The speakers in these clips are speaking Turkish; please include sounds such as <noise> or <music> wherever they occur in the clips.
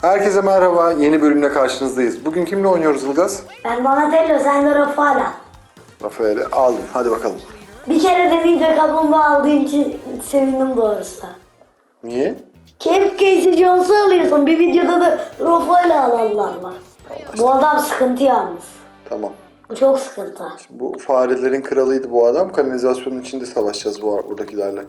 Herkese merhaba. Yeni bölümle karşınızdayız. Bugün kimle oynuyoruz Ilgaz? Ben Donatello, sen de Rafaela. Rafael'i aldım. Hadi bakalım. Bir kere de Ninja kaplumbağa aldığın için sevindim doğrusu. Niye? Kev Casey Jones'u alıyorsun. Bir videoda da Rafaela alanlar var. Bu adam sıkıntı yalnız. Tamam. Bu çok sıkıntı. Bu farelerin kralıydı bu adam. Kanalizasyonun içinde savaşacağız bu buradakilerle.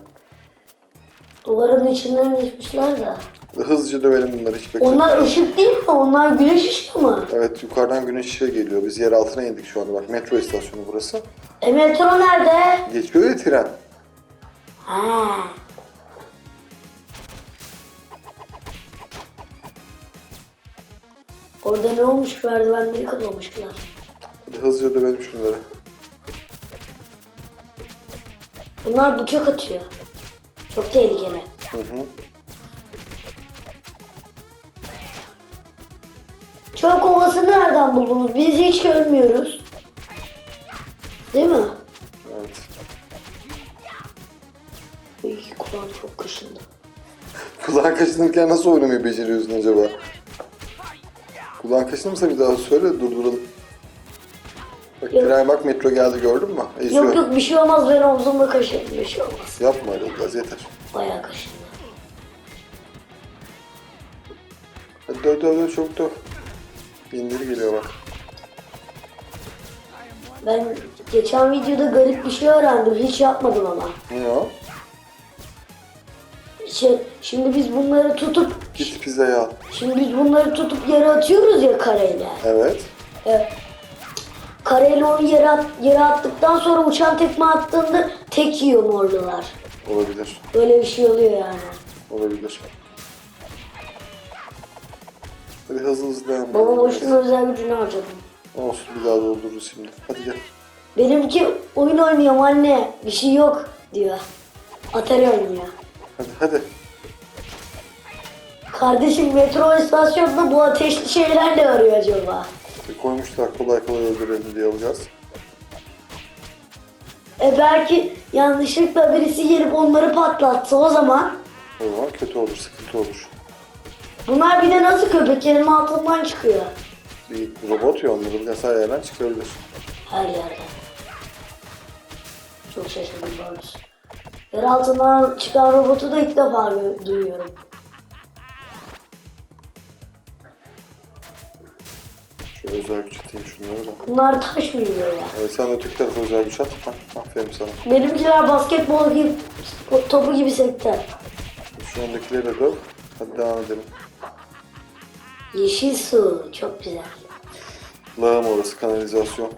Duvarın içinden geçmişler de. Hızlıca dövelim bunları hiç bekletme. Onlar ışık değil mi? Onlar güneş ışığı mı? Evet yukarıdan güneş ışığı geliyor. Biz yer altına indik şu anda. Bak metro istasyonu burası. E metro nerede? Geçiyor ya tren. Ha. Orada ne olmuş? Merdivenleri kırmamışlar. Hadi hızlıca dövelim şunları. Bunlar bıçak atıyor. Çok tehlikeli. Hı hı. Çöp kovasını nereden buldunuz? Biz hiç görmüyoruz. Değil mi? Evet. Uy, kulağım çok kaşındı. <laughs> Kulağın kaşınırken nasıl oynamayı beceriyorsun acaba? Kulağın kaşınırsa bir daha söyle durduralım. Bak Yok. tren bak metro geldi gördün mü? Eziyor. Yok yok bir şey olmaz ben omzumda kaşındım bir şey olmaz. Yapma öyle Ilgaz yeter. Bayağı kaşındı. Hadi döv döv döv çok döv. Yenileri geliyor bak. Ben geçen videoda garip bir şey öğrendim. Hiç yapmadım ama. Ne o? Şey, şimdi biz bunları tutup Git pizzayı al. şimdi biz bunları tutup yere atıyoruz ya kareyle. Evet. Evet. Kareyle onu yere, at, yere attıktan sonra uçan tekme attığında tek yiyor morlular. Olabilir. Böyle bir şey oluyor yani. Olabilir. Hadi hızlı hızlı devam Baba boşuna özel gücünü harcadım. Olsun bir daha doldururuz şimdi. Hadi gel. Benimki oyun oynuyorum anne. Bir şey yok diyor. Atari oynuyor. Hadi hadi. Kardeşim metro istasyonunda bu ateşli şeyler ne arıyor acaba? Bir koymuşlar kolay kolay öldürelim diye alacağız. E belki yanlışlıkla birisi gelip onları patlatsa o zaman. O zaman kötü olur, sıkıntı olur. Bunlar bir de nasıl köpeklerin altından çıkıyor. Bir robot ya onları biraz her yerden çıkabilir. Her yerden. Çok şaşırdım doğrusu. Yer altından çıkan robotu da ilk defa duyuyorum. Şöyle özel güç atayım şunları da. Bunlar taş mı yiyor ya? Evet sen öteki tarafa özel güç at. Hah, aferin sana. Benimkiler basketbol gibi topu gibi sekti. Şu öndekileri de döv. Hadi devam edelim. Yeşil su çok güzel. Lağım orası kanalizasyon.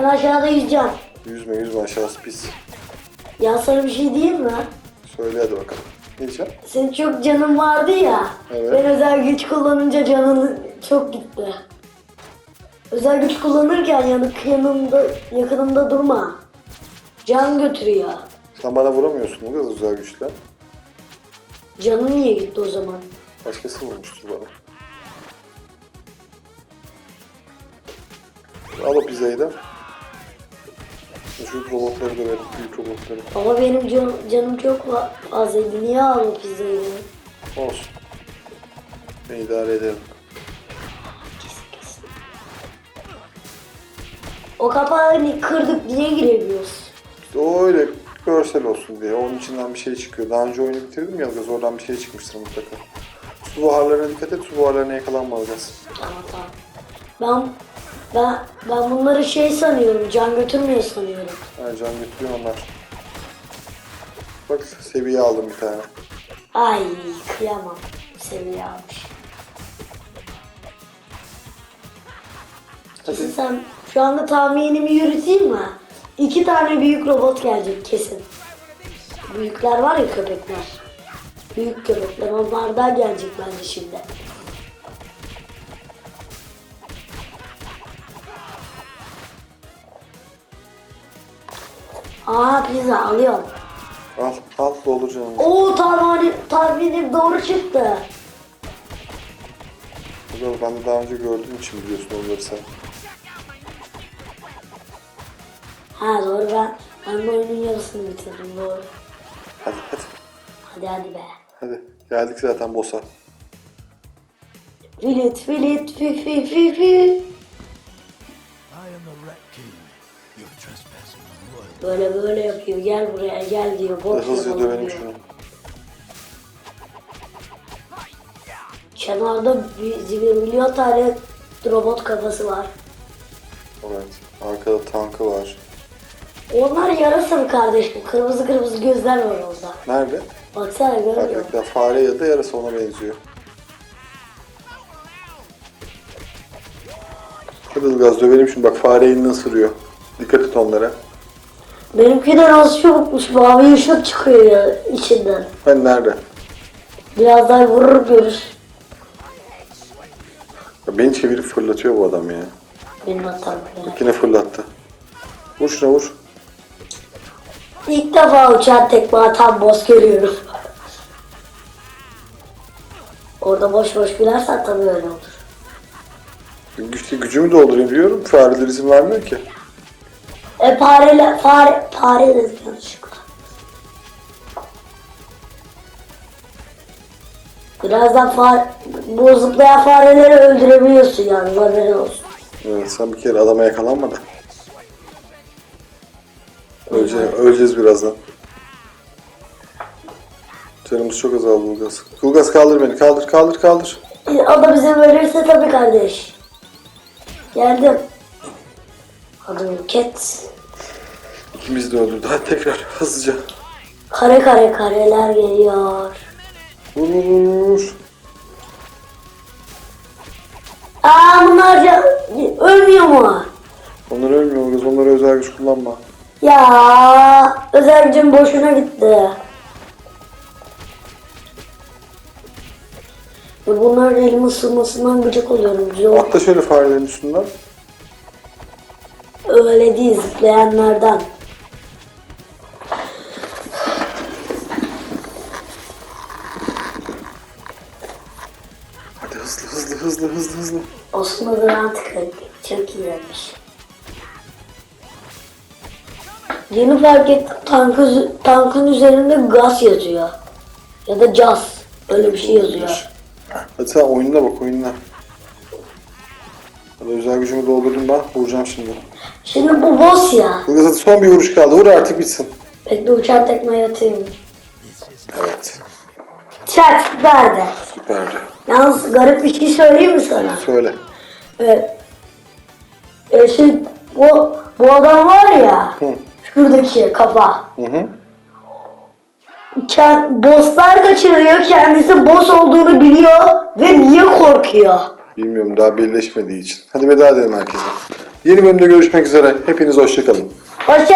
Ben aşağıda yüzeceğim. Yüzme yüzme aşağısı pis. Ya sana bir şey diyeyim mi? Söyle hadi bakalım. Ne diyeceğim? Senin çok canın vardı ya. Evet. Ben özel güç kullanınca canın çok gitti. Özel güç kullanırken yanık yanımda yakınımda durma. Can götürüyor. Sen bana vuramıyorsun biraz özel güçle. Canın niye gitti o zaman? Başkası vurmuştur bana. Al o pizzayı da. Şu robotları da verin, büyük robotları. Ama benim can, canım çok fa- fazlaydı. Niye aldın pizzayı? Olsun. Ben idare ederim. O kapağı hani kırdık niye giremiyoruz? İşte o öyle görsel olsun diye. Onun içinden bir şey çıkıyor. Daha önce oyunu bitirdim ya, Ilgaz, oradan bir şey çıkmıştır mutlaka. Su buharlarına dikkat et, su buharlarına yakalanma Ilgaz. Tamam tamam. Ben ben ben bunları şey sanıyorum. Can götürmüyor sanıyorum. Yani can götürüyor onlar. Bak seviye aldım bir tane. Ay kıyamam. Seviye almış. Kesin sen şu anda tahminimi yürüteyim mi? İki tane büyük robot gelecek kesin. Büyükler var ya köpekler. Büyük köpekler onlardan gelecek bence şimdi. Aa pizza alıyorum. Al, al doldur canım. Oo tahminim, tahminim doğru çıktı. Ilgaz, ben de daha önce gördüğüm için biliyorsun onları sen. Ha doğru ben, ben de oyunun yarısını bitirdim doğru. Hadi hadi. Hadi hadi be. Hadi. Geldik zaten boss'a. Filit filit fi fi fi fi. I am the Rat King. Böyle böyle yapıyor. Gel buraya gel diyor. Bot Hızlıca yapalım dövelim diyor. şunu. Kenarda bir, bir milyon tane robot kafası var. Evet. Arkada tankı var. Onlar yarasa mı kardeşim? Kırmızı kırmızı gözler var orada. Nerede? Baksana görmüyor musun? Fare ya da yarasa ona benziyor. Hadi Ilgaz dövelim şunu. Bak fare elini ısırıyor. Dikkat et onlara. Benimki de nasıl çabukmuş. Mavi ışık çıkıyor ya içinden. Ben nerede? Biraz daha vurur görür. Ya beni çevirip fırlatıyor bu adam ya. Benim hatam. yani. Yine fırlattı. Vur şuna vur. İlk defa uçan tekme atan boss görüyorum. Orada boş boş gülersen tabii öyle olur. Güçlü gücümü doldurayım diyorum. Fareler izin vermiyor ki. E fareler, fare, fare yanlışlıkla. Birazdan fare, bu zıplayan fareleri öldürebiliyorsun yani haberin olsun. Evet, sen bir kere adama yakalanma da. Öleceğiz, birazdan. Canımız çok azaldı Ulgaz. Ulgaz kaldır beni. Kaldır, kaldır, kaldır. E, O da bize verirse tabii kardeş. Geldim. Adım Cat. İkimiz de öldürdü. Hadi tekrar hızlıca. Kare kare kareler geliyor. Vur vur vur vur. Aa bunlar ya, ölmüyor mu? Onlar ölmüyor Ulgaz. Onlara özel güç kullanma. Ya özel gücüm boşuna gitti. Ve bunların elimi ısırmasından gıcık oluyorum. Yok Atla şöyle farelerin üstünden. öyle değil zıplayanlardan. Hızlı hızlı hızlı. Osman Grant çok iyiymiş. Yeni fark ettim tankın, tankın üzerinde gaz yazıyor. Ya da caz. Öyle bir şey yazıyor. Hadi sen oyununa bak oyununa. Hadi özel gücümü doldurdum ben. Vuracağım şimdi. Şimdi bu boss ya. Ulgaz hadi son bir vuruş kaldı. Vur artık bitsin. Bekle uçan tekme atayım. Evet. Çak verdi. Süperdi. Yalnız garip bir şey söyleyeyim mi sana? Söyle. Evet. E şey, bu, bu adam var ya, Hı. şuradaki kafa. Hı hı. Kend, bosslar kaçırıyor, kendisi boss olduğunu biliyor ve niye korkuyor? Bilmiyorum daha birleşmediği için. Hadi veda edelim herkese. Yeni bölümde görüşmek üzere. Hepiniz hoşçakalın. Hoşça